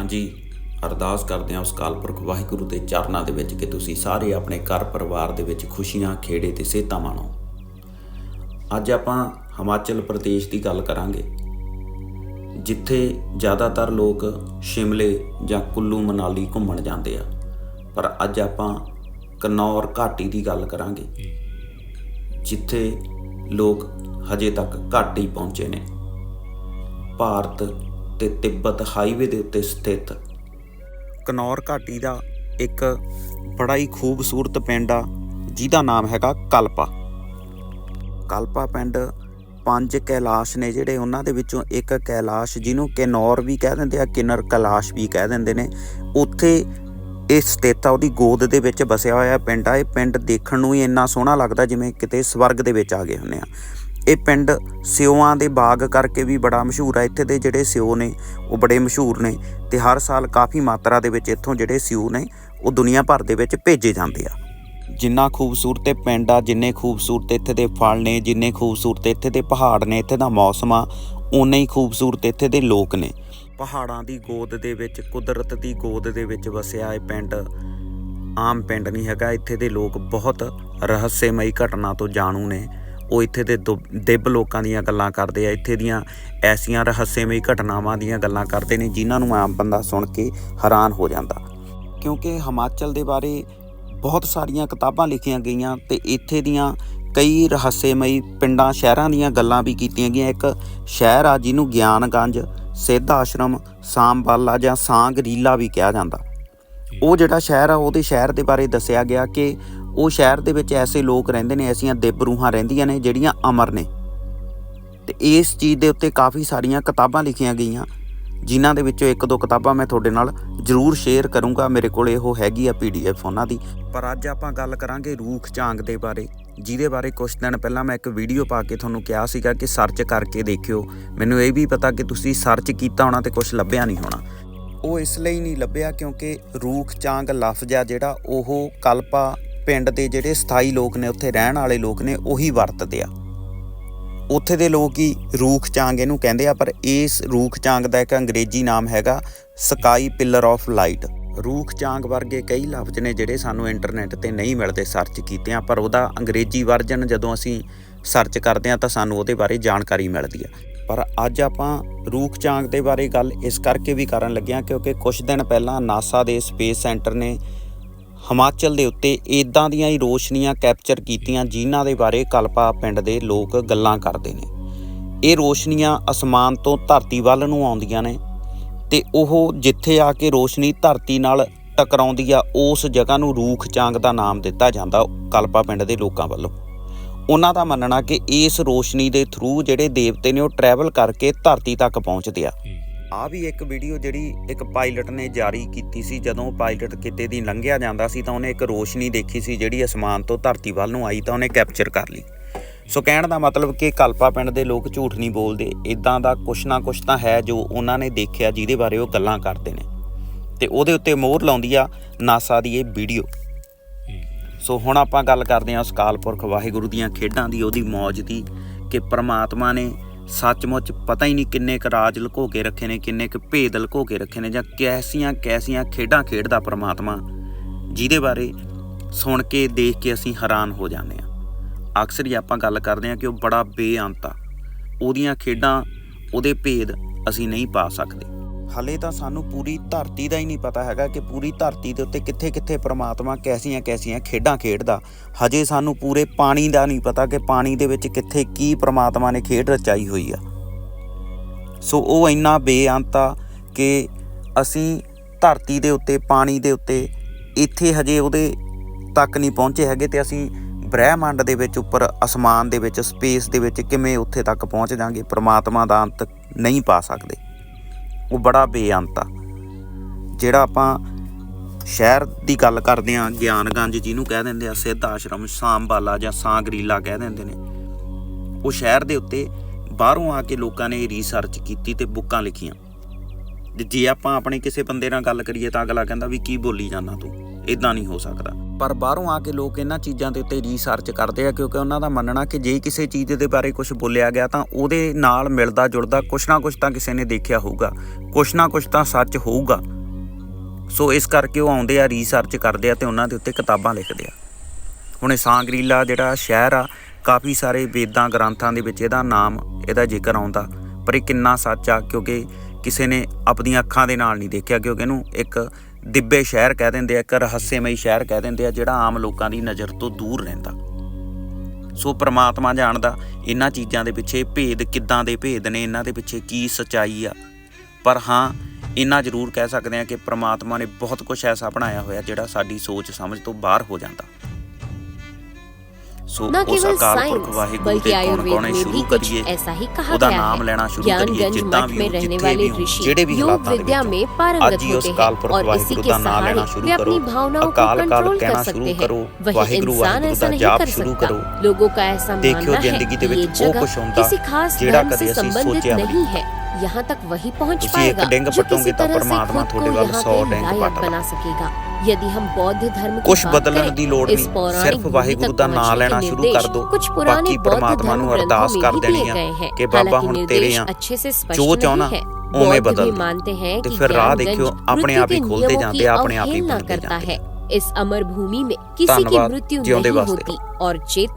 ਹਾਂਜੀ, ਅਰਦਾਸ ਕਰਦੇ ਹਾਂ ਉਸ ਕਾਲਪੁਰਖ ਵਾਹਿਗੁਰੂ ਦੇ ਚਰਨਾਂ ਦੇ ਵਿੱਚ ਕਿ ਤੁਸੀਂ ਸਾਰੇ ਆਪਣੇ ਘਰ ਪਰਿਵਾਰ ਦੇ ਵਿੱਚ ਖੁਸ਼ੀਆਂ, ਖੇੜੇ ਤੇ ਸਿਹਤਾਂ ਮਾਣੋ। ਅੱਜ ਆਪਾਂ ਹਿਮਾਚਲ ਪ੍ਰਦੇਸ਼ ਦੀ ਗੱਲ ਕਰਾਂਗੇ, ਜਿੱਥੇ ਜ਼ਿਆਦਾਤਰ ਲੋਕ ਸ਼ਿਮਲੇ ਜਾਂ ਕੁੱਲੂ ਮਨਾਲੀ ਘੁੰਮਣ ਜਾਂਦੇ ਆ। ਪਰ ਅੱਜ ਆਪਾਂ ਕਨੌਰ ਘਾਟੀ ਦੀ ਗੱਲ ਕਰਾਂਗੇ, ਜਿੱਥੇ ਲੋਕ ਹਜੇ ਤੱਕ ਘੱਟ ਹੀ ਪਹੁੰਚੇ ਨੇ। ਭਾਰਤ ਤੇ ਤਿੱਬਤ ਹਾਈਵੇ ਦੇ ਉੱਤੇ ਸਥਿਤ। ਕਨੌਰ ਘਾਟੀ ਦਾ ਇੱਕ ਬੜਾ ਹੀ ਖੂਬਸੂਰਤ ਪਿੰਡ ਆ, ਜਿਹਦਾ ਨਾਮ ਹੈਗਾ ਕਲਪਾ। ਕਲਪਾ ਪਿੰਡ ਪੰਜ ਕੈਲਾਸ਼ ਨੇ, ਜਿਹੜੇ ਉਹਨਾਂ ਦੇ ਵਿੱਚੋਂ ਇੱਕ ਕੈਲਾਸ਼ ਜਿਹਨੂੰ ਕਿਨੌਰ ਵੀ ਕਹਿ ਦਿੰਦੇ ਆ, ਕਿਨਰ ਕੈਲਾਸ਼ ਵੀ ਕਹਿ ਦਿੰਦੇ ਨੇ। ਉੱਥੇ ਇਹ ਸਥਿਤ ਆ, ਉਹਦੀ ਗੋਦ ਦੇ ਵਿੱਚ ਵਸਿਆ ਹੋਇਆ ਪਿੰਡ ਆ। ਇਹ ਪਿੰਡ ਦੇਖਣ ਨੂੰ ਹੀ ਇੰਨਾ ਸੋਹਣਾ ਲੱਗਦਾ, ਜਿਵੇਂ ਕਿਤੇ ਸਵਰਗ ਦੇ ਵਿੱਚ ਆ ਗਏ ਹੁੰਨੇ ਆ। ਇਹ ਪਿੰਡ ਸਿਓਆਂ ਦੇ ਬਾਗ ਕਰਕੇ ਵੀ ਬੜਾ ਮਸ਼ਹੂਰ ਆ। ਇੱਥੇ ਦੇ ਜਿਹੜੇ ਸਿਓ ਨੇ, ਉਹ ਬੜੇ ਮਸ਼ਹੂਰ ਨੇ ਤੇ ਹਰ ਸਾਲ ਕਾਫੀ ਮਾਤਰਾ ਦੇ ਵਿੱਚ ਇੱਥੋਂ ਜਿਹੜੇ ਸਿਓ ਨੇ, ਉਹ ਦੁਨੀਆ ਭਰ ਦੇ ਵਿੱਚ ਭੇਜੇ ਜਾਂਦੇ ਆ। ਜਿੰਨਾ ਖੂਬਸੂਰਤ ਇਹ ਪਿੰਡ ਆ, ਜਿੰਨੇ ਖੂਬਸੂਰਤ ਇੱਥੇ ਦੇ ਫਲ ਨੇ, ਜਿੰਨੇ ਖੂਬਸੂਰਤ ਇੱਥੇ ਦੇ ਪਹਾੜ ਨੇ, ਇੱਥੇ ਦਾ ਮੌਸਮ ਆ ਉਨੇ ਹੀ ਖੂਬਸੂਰਤ ਇੱਥੇ ਦੇ ਲੋਕ ਨੇ। ਪਹਾੜਾਂ ਦੀ ਗੋਦ ਦੇ ਵਿੱਚ, ਕੁਦਰਤ ਦੀ ਗੋਦ ਦੇ ਵਿੱਚ ਵਸਿਆ ਇਹ ਪਿੰਡ ਆਮ ਪਿੰਡ ਨਹੀਂ ਹੈਗਾ। ਇੱਥੇ ਦੇ ਲੋਕ ਬਹੁਤ ਰਹੱਸਮਈ ਘਟਨਾ ਤੋਂ ਜਾਣੂ ਨੇ। ਉਹ ਇੱਥੇ ਦੇ ਦੁ- ਦਿਵ ਲੋਕਾਂ ਦੀਆਂ ਗੱਲਾਂ ਕਰਦੇ ਆ। ਇੱਥੇ ਦੀਆਂ ਐਸੀਆਂ ਰਹੱਸਮਈ ਘਟਨਾਵਾਂ ਦੀਆਂ ਗੱਲਾਂ ਕਰਦੇ ਨੇ ਜਿਨ੍ਹਾਂ ਨੂੰ ਆਮ ਬੰਦਾ ਸੁਣ ਕੇ ਹੈਰਾਨ ਹੋ ਜਾਂਦਾ। ਕਿਉਂਕਿ ਹਿਮਾਚਲ ਦੇ ਬਾਰੇ ਬਹੁਤ ਸਾਰੀਆਂ ਕਿਤਾਬਾਂ ਲਿਖੀਆਂ ਗਈਆਂ ਤੇ ਇੱਥੇ ਦੀਆਂ ਕਈ ਰਹੱਸਮਈ ਪਿੰਡਾਂ ਸ਼ਹਿਰਾਂ ਦੀਆਂ ਗੱਲਾਂ ਵੀ ਕੀਤੀਆਂ ਗਈਆਂ। ਇੱਕ ਸ਼ਹਿਰ ਆ ਜਿਹਨੂੰ ਗਿਆਨਗੰਜ ਸਿੱਧ ਆਸ਼ਰਮ ਸਾਂਬਾਲਾ ਜਾਂ ਸਾਂਗਰੀਲਾ ਵੀ ਕਿਹਾ ਜਾਂਦਾ। ਉਹ ਜਿਹੜਾ ਸ਼ਹਿਰ ਆ ਉਹਦੇ ਸ਼ਹਿਰ ਦੇ ਬਾਰੇ ਦੱਸਿਆ ਗਿਆ ਕਿ ਉਹ ਸ਼ਹਿਰ ਦੇ ਵਿੱਚ ਐਸੇ ਲੋਕ ਰਹਿੰਦੇ ਨੇ, ਐਸੀਆਂ ਦਿਵ ਰੂਹਾਂ ਰਹਿੰਦੀਆਂ ਨੇ, ਜਿਹੜੀਆਂ ਅਮਰ ਨੇ। ਤੇ ਇਸ ਚੀਜ਼ ਦੇ ਉੱਤੇ ਕਾਫੀ ਸਾਰੀਆਂ ਕਿਤਾਬਾਂ ਲਿਖੀਆਂ ਗਈਆਂ, ਜਿਨ੍ਹਾਂ ਦੇ ਵਿੱਚੋਂ ਇੱਕ ਦੋ ਕਿਤਾਬਾਂ ਮੈਂ ਤੁਹਾਡੇ ਨਾਲ ਜ਼ਰੂਰ ਸ਼ੇਅਰ ਕਰੂੰਗਾ। ਮੇਰੇ ਕੋਲ ਇਹੋ ਹੈਗੀ ਆ ਪੀਡੀਐਫ ਉਹਨਾਂ ਦੀ। ਪਰ ਅੱਜ ਆਪਾਂ ਗੱਲ ਕਰਾਂਗੇ ਰੂਖ ਚਾਂਗ ਦੇ ਬਾਰੇ, ਜਿਹਦੇ ਬਾਰੇ ਕੁਝ ਦਿਨ ਪਹਿਲਾਂ ਮੈਂ ਇੱਕ ਵੀਡੀਓ ਪਾ ਕੇ ਤੁਹਾਨੂੰ ਕਿਹਾ ਸੀਗਾ ਕਿ ਸਰਚ ਕਰਕੇ ਦੇਖਿਓ। ਮੈਨੂੰ ਇਹ ਵੀ ਪਤਾ ਕਿ ਤੁਸੀਂ ਸਰਚ ਕੀਤਾ ਹੋਣਾ ਤੇ ਕੁਝ ਲੱਭਿਆ ਨਹੀਂ ਹੋਣਾ। ਉਹ ਇਸ ਲਈ ਨਹੀਂ ਲੱਭਿਆ ਕਿਉਂਕਿ ਰੂਖ ਚਾਂਗ ਲਫ਼ਜ਼ ਆ ਜਿਹੜਾ, ਉਹ ਕਲਪਾ ਪਿੰਡ ਦੇ ਜਿਹੜੇ ਸਥਾਈ ਲੋਕ ਨੇ, ਉੱਥੇ ਰਹਿਣ ਵਾਲੇ ਲੋਕ ਨੇ, ਉਹੀ ਵਰਤਦੇ ਆ। ਉੱਥੇ ਦੇ ਲੋਕ ਹੀ ਰੂਖ ਚਾਂਗ ਇਹਨੂੰ ਕਹਿੰਦੇ ਆ, ਪਰ ਇਸ ਰੂਖ ਚਾਂਗ ਦਾ ਇੱਕ ਅੰਗਰੇਜ਼ੀ ਨਾਮ ਹੈਗਾ, ਸਕਾਈ ਪਿਲਰ ਆਫ ਲਾਈਟ। ਰੂਖ ਚਾਂਗ ਵਰਗੇ ਕਈ ਲਫ਼ਜ਼ ਨੇ ਜਿਹੜੇ ਸਾਨੂੰ ਇੰਟਰਨੈਟ ਤੇ ਨਹੀਂ ਮਿਲਦੇ ਸਰਚ ਕੀਤੇ ਆ, ਪਰ ਉਹਦਾ ਅੰਗਰੇਜ਼ੀ ਵਰਜਨ ਜਦੋਂ ਅਸੀਂ ਸਰਚ ਕਰਦੇ ਆ, ਤਾਂ ਸਾਨੂੰ ਉਹਦੇ ਬਾਰੇ ਜਾਣਕਾਰੀ ਮਿਲਦੀ ਆ। ਪਰ ਅੱਜ ਆਪਾਂ ਰੂਖ ਚਾਂਗ ਦੇ ਬਾਰੇ ਗੱਲ ਇਸ ਕਰਕੇ ਵੀ ਕਰਨ ਲੱਗੇ ਆ, ਕਿਉਂਕਿ ਕੁਝ ਦਿਨ ਪਹਿਲਾਂ ਨਾਸਾ ਦੇ ਸਪੇਸ ਸੈਂਟਰ ਨੇ ਹਿਮਾਚਲ ਦੇ ਉੱਤੇ ਇਦਾਂ ਦੀਆਂ ਹੀ ਰੋਸ਼ਨੀਆਂ ਕੈਪਚਰ ਕੀਤੀਆਂ ਜਿਨ੍ਹਾਂ ਦੇ ਬਾਰੇ ਕਲਪਾ ਪਿੰਡ ਦੇ ਲੋਕ ਗੱਲਾਂ ਕਰਦੇ ਨੇ। ਇਹ ਰੋਸ਼ਨੀਆਂ ਅਸਮਾਨ ਤੋਂ ਧਰਤੀ ਵੱਲ ਨੂੰ ਆਉਂਦੀਆਂ ਨੇ ਤੇ ਉਹ ਜਿੱਥੇ ਆ ਕੇ ਰੋਸ਼ਨੀ ਧਰਤੀ ਨਾਲ ਟਕਰਾਉਂਦੀ ਆ, ਉਸ ਜਗ੍ਹਾ ਨੂੰ ਰੂਖ ਚਾਂਗ ਦਾ ਨਾਮ ਦਿੱਤਾ ਜਾਂਦਾ ਕਲਪਾ ਪਿੰਡ ਦੇ ਲੋਕਾਂ ਵੱਲੋਂ। ਉਹਨਾਂ ਦਾ ਮੰਨਣਾ ਕਿ ਇਸ ਰੋਸ਼ਨੀ ਦੇ ਥਰੂ ਜਿਹੜੇ ਦੇਵਤੇ ਨੇ ਉਹ ਟਰੈਵਲ ਕਰਕੇ ਧਰਤੀ ਤੱਕ ਪਹੁੰਚਦੇ ਆ। ਆ ਵੀ ਇੱਕ ਵੀਡੀਓ ਜਿਹੜੀ ਇੱਕ ਪਾਇਲਟ ਨੇ ਜਾਰੀ ਕੀਤੀ ਸੀ। ਜਦੋਂ ਪਾਇਲਟ ਕਿਤੇ ਦੀ ਲੰਘਿਆ ਜਾਂਦਾ ਸੀ ਤਾਂ ਉਹਨੇ ਇੱਕ ਰੋਸ਼ਨੀ ਦੇਖੀ ਸੀ ਜਿਹੜੀ ਅਸਮਾਨ ਤੋਂ ਧਰਤੀ ਵੱਲ ਨੂੰ ਆਈ ਤਾਂ ਉਹਨੇ ਕੈਪਚਰ ਕਰ ਲਈ। ਸੋ ਕਹਿਣ ਦਾ ਮਤਲਬ ਕਿ ਕਲਪਾ ਪਿੰਡ ਦੇ ਲੋਕ ਝੂਠ ਨਹੀਂ ਬੋਲਦੇ। ਇਦਾਂ ਦਾ ਕੁਛ ਨਾ ਕੁਛ ਤਾਂ ਹੈ ਜੋ ਉਹਨਾਂ ਨੇ ਦੇਖਿਆ ਜਿਹਦੇ ਬਾਰੇ ਉਹ ਗੱਲਾਂ ਕਰਦੇ ਨੇ। ਤੇ ਉਹਦੇ ਉੱਤੇ ਮੋਹਰ ਲਾਉਂਦੀ ਆ ਨਾਸਾ ਦੀ ਇਹ ਵੀਡੀਓ ਸੋ ਹੁਣ ਆਪਾਂ ਗੱਲ ਕਰਦੇ ਹਾਂ ਉਸ ਕਾਲਪੁਰਖ ਵਾਹਿਗੁਰੂ ਦੀਆਂ ਖੇਡਾਂ ਦੀ, ਉਹਦੀ ਮੌਜ ਦੀ ਕਿ ਪ੍ਰਮਾਤਮਾ ਨੇ ਸੱਚਮੁੱਚ ਪਤਾ ਹੀ ਨਹੀਂ ਕਿੰਨੇ ਕੁ ਰਾਜ ਲੁਕੋ ਕੇ ਰੱਖੇ ਨੇ, ਕਿੰਨੇ ਕੁ ਭੇਦ ਲੁਕੋ ਕੇ ਰੱਖੇ ਨੇ ਜਾਂ ਕੈਸੀਆਂ ਕੈਸੀਆਂ ਖੇਡਾਂ ਖੇਡਦਾ ਪ੍ਰਮਾਤਮਾ, ਜਿਹਦੇ ਬਾਰੇ ਸੁਣ ਕੇ, ਦੇਖ ਕੇ ਅਸੀਂ ਹੈਰਾਨ ਹੋ ਜਾਂਦੇ ਹਾਂ। ਅਕਸਰ ਹੀ ਆਪਾਂ ਗੱਲ ਕਰਦੇ ਹਾਂ ਕਿ ਉਹ ਬੜਾ ਬੇਅੰਤ ਆ। ਉਹਦੀਆਂ ਖੇਡਾਂ, ਉਹਦੇ ਭੇਦ ਅਸੀਂ ਨਹੀਂ ਪਾ ਸਕਦੇ। ਹਲੇ ਤਾਂ ਸਾਨੂੰ ਪੂਰੀ ਧਰਤੀ ਦਾ ਹੀ ਨਹੀਂ ਪਤਾ ਹੈਗਾ ਕਿ ਪੂਰੀ ਧਰਤੀ ਦੇ ਉੱਤੇ ਕਿੱਥੇ ਕਿੱਥੇ ਪ੍ਰਮਾਤਮਾ ਕੈਸੀਆਂ ਕੈਸੀਆਂ ਖੇਡਾਂ ਖੇਡਦਾ। ਹਜੇ ਸਾਨੂੰ ਪੂਰੇ ਪਾਣੀ ਦਾ ਨਹੀਂ ਪਤਾ ਕਿ ਪਾਣੀ ਦੇ ਵਿੱਚ ਕਿੱਥੇ ਕੀ ਪ੍ਰਮਾਤਮਾ ਨੇ ਖੇਡ ਰਚਾਈ ਹੋਈ ਆ। ਸੋ ਉਹ ਇੰਨਾ ਬੇਅੰਤ ਆ ਕਿ ਅਸੀਂ ਧਰਤੀ ਦੇ ਉੱਤੇ, ਪਾਣੀ ਦੇ ਉੱਤੇ ਇੱਥੇ ਹਜੇ ਉਹਦੇ ਤੱਕ ਨਹੀਂ ਪਹੁੰਚੇ ਹੈਗੇ ਤੇ ਅਸੀਂ ਬ੍ਰਹਿਮੰਡ ਦੇ ਵਿੱਚ ਉੱਪਰ, ਅਸਮਾਨ ਦੇ ਵਿੱਚ, ਸਪੇਸ ਦੇ ਵਿੱਚ ਕਿਵੇਂ ਉੱਥੇ ਤੱਕ ਪਹੁੰਚ ਜਾਾਂਗੇ ਪ੍ਰਮਾਤਮਾ ਦਾ ਅੰਤ ਨਹੀਂ ਪਾ ਸਕਦੇ। ਉਹ ਬੜਾ ਬੇਅੰਤ ਆ। ਜਿਹੜਾ ਆਪਾਂ ਸ਼ਹਿਰ ਦੀ ਗੱਲ ਕਰਦੇ ਆ ਗਿਆਨਗੰਜ ਜਿਹਨੂੰ ਕਹਿ ਦਿੰਦੇ ਆ, ਸਿੱਧ ਆਸ਼ਰਮ ਸਾਂਬਾਲਾ ਜਾਂ ਸਾਂਗਰੀਲਾ ਕਹਿ ਦਿੰਦੇ ਨੇ, ਉਹ ਸ਼ਹਿਰ ਦੇ ਉੱਤੇ ਬਾਹਰੋਂ ਆ ਕੇ ਲੋਕਾਂ ਨੇ ਰਿਸਰਚ ਕੀਤੀ ਤੇ ਬੁੱਕਾਂ ਲਿਖੀਆਂ। ਤੇ ਜੇ ਆਪਾਂ ਆਪਣੇ ਕਿਸੇ ਬੰਦੇ ਨਾਲ ਗੱਲ ਕਰੀਏ ਤਾਂ ਅਗਲਾ ਕਹਿੰਦਾ ਵੀ ਕੀ ਬੋਲੀ ਜਾਂਦਾ ਤੂੰ? ਇਦਾਂ ਨਹੀਂ ਹੋ ਸਕਦਾ। ਪਰ ਬਾਹਰੋਂ ਆ ਕੇ ਲੋਕ ਇਹਨਾਂ ਚੀਜ਼ਾਂ ਦੇ ਉੱਤੇ ਰਿਸਰਚ ਕਰਦੇ ਆ ਕਿਉਂਕਿ ਉਹਨਾਂ ਦਾ ਮੰਨਣਾ ਕਿ ਜੇ ਕਿਸੇ ਚੀਜ਼ ਦੇ ਬਾਰੇ ਕੁਝ ਬੋਲਿਆ ਗਿਆ ਤਾਂ ਉਹਦੇ ਨਾਲ ਮਿਲਦਾ ਜੁਲਦਾ ਕੁਛ ਨਾ ਕੁਛ ਤਾਂ ਕਿਸੇ ਨੇ ਦੇਖਿਆ ਹੋਊਗਾ, ਕੁਛ ਨਾ ਕੁਛ ਤਾਂ ਸੱਚ ਹੋਊਗਾ। ਸੋ ਇਸ ਕਰਕੇ ਉਹ ਆਉਂਦੇ ਆ ਰਿਸਰਚ ਕਰਦੇ ਆ ਤੇ ਉਹਨਾਂ ਦੇ ਉੱਤੇ ਕਿਤਾਬਾਂ ਲਿਖਦੇ ਆ। ਹੁਣ ਇਹ ਸਾਂਗਰੀਲਾ ਜਿਹੜਾ ਸ਼ਹਿਰ ਆ, ਕਾਫੀ ਸਾਰੇ ਵੇਦਾਂ ਗ੍ਰੰਥਾਂ ਦੇ ਵਿੱਚ ਇਹਦਾ ਨਾਮ, ਇਹਦਾ ਜ਼ਿਕਰ ਆਉਂਦਾ। ਪਰ ਇਹ ਕਿੰਨਾ ਸੱਚ ਆ ਕਿਉਂਕਿ ਕਿਸੇ ਨੇ ਆਪਣੀਆਂ ਅੱਖਾਂ ਦੇ ਨਾਲ ਨਹੀਂ ਦੇਖਿਆ ਕਿਉਂਕਿ ਇਹਨੂੰ ਇੱਕ ਦਿੱਬੇ ਸ਼ਹਿਰ ਕਹਿ ਦਿੰਦੇ ਆ, ਇੱਕ ਰਹੱਸਮਈ ਸ਼ਹਿਰ ਕਹਿ ਦਿੰਦੇ ਆ, ਜਿਹੜਾ ਆਮ ਲੋਕਾਂ ਦੀ ਨਜ਼ਰ ਤੋਂ ਦੂਰ ਰਹਿੰਦਾ। ਸੋ ਪ੍ਰਮਾਤਮਾ ਜਾਣਦਾ ਇਹਨਾਂ ਚੀਜ਼ਾਂ ਦੇ ਪਿੱਛੇ ਭੇਦ ਕਿੱਦਾਂ ਦੇ ਭੇਦ ਨੇ, ਇਹਨਾਂ ਦੇ ਪਿੱਛੇ ਕੀ ਸਚਾਈ ਆ। ਪਰ ਹਾਂ ਇੰਨਾ ਜ਼ਰੂਰ ਕਹਿ ਸਕਦੇ ਆ ਕਿ ਪ੍ਰਮਾਤਮਾ ਨੇ ਬਹੁਤ ਕੁਝ ਐਸਾ ਬਣਾਇਆ ਹੋਇਆ ਜਿਹੜਾ ਸਾਡੀ ਸੋਚ ਸਮਝ ਤੋਂ ਬਾਹਰ ਹੋ ਜਾਂਦਾ। ਸੋ न ਉਸ केवल ਅਕਾਲ ਪੁਰਖ साइंस ਵਾਹਿਗੁਰੂ बल्कि ਦੇ ਗੁਣ आयुर्वेद ਗਾਉਣੇ में भी ਸ਼ੁਰੂ कुछ ਕਰੀਏ ऐसा ही कहा ਉਹਦਾ गया ਨਾਮ है ਲੈਣਾ ਸ਼ੁਰੂ ਕਰੀਏ ज्ञानगंज ਜਿੱਦਾਂ मठ ਵੀ में ਹੋ, रहने ਜਿੱਥੇ वाले ਵੀ ਹੋ, ऋषि ਜਿਹੜੇ ਵੀ योग ਹਾਲਾਤਾਂ ਦੇ विद्या ਵਿੱਚ में ਹੋ। पारंगत ਅੱਜ ਹੀ ਉਸ होते ਅਕਾਲ हैं ਪੁਰਖ और इसी ਵਾਹਿਗੁਰੂ के ਦਾ ਨਾਮ सहारे ਲੈਣਾ ਸ਼ੁਰੂ वे ਕਰੋ अपनी भावनाओं को ਅਕਾਲ ਕਾਲ कंट्रोल ਕਹਿਣਾ कर ਸ਼ੁਰੂ सकते ਕਰੋ हैं वही ਵਾਹਿਗੁਰੂ इंसान ਵਾਹਿਗੁਰੂ ऐसा ਦਾ नहीं ਜਾਪ कर ਸ਼ੁਰੂ सकता ਕਰੋ लोगों का ऐसा ਦੇਖਿਓ मानना है ਜ਼ਿੰਦਗੀ ਦੇ कि ਵਿੱਚ ये ਉਹ जगह ਕੁਛ ਹੁੰਦਾ किसी खास ਜਿਹੜਾ धर्म ਕਦੇ से ਅਸੀਂ संबंधित ਸੋਚਿਆ ਵੀ नहीं है यहाँ तक वही पहुँच ਤੁਸੀਂ ਇੱਕ पाएगा ਡਿੰਗ जो ਪੱਟੋਗੇ किसी ਤਾਂ तरह से ਪਰਮਾਤਮਾ खुद ਤੁਹਾਡੇ को ਵੱਲ यहाँ 100 पे ਡਿੰਗ हिदायत ਪੱਟਦਾ बना सकेगा यदि हम बौद्ध धर्म की ਕੁਛ बात ਬਦਲਣ करें, ਦੀ ਲੋੜ इस ਨਹੀਂ पौराणिक ਸਿਰਫ भूमि ਵਾਹਿਗੁਰੂ तक ਦਾ ਨਾਮ पहुंचने ਲੈਣਾ के ਸ਼ੁਰੂ निर्देश ਕਰ ਦਿਓ कुछ पुराने ਬਾਕੀ बौद्ध ਪ੍ਰਮਾਤਮਾ धर्म ਨੂੰ ग्रंथों ਅਰਦਾਸ में ਕਰ भी ਦੇਣੀ दिए ਆ गए हैं ਕਿ ਬਾਬਾ हालांकि ਹੁਣ ਤੇਰੇ निर्देश ਆ अच्छे से स्पष्ट ਜੋ नहीं ਚਾਹਣਾ है ਉਵੇਂ बौद्ध ਬਦਲ भी ਦੇ। मानते हैं ਤੇ कि ਫਿਰ ਰਾਹ ज्ञानगंज ਦੇਖਿਓ ਆਪਣੇ मृत्यु ਆਪ ਹੀ के ਖੁੱਲਦੇ नियमों ਜਾਂਦੇ की ਆਪਣੇ ਆਪ ਹੀ अवहेलना खुलते करता ਜਾਂਦੇ है इस अमर भूमि में किसी की ਧੰਨਵਾਦ, मृत्यु ਜਿਉਂਦੇ नहीं ਵਾਸਤੇ होती और चेतना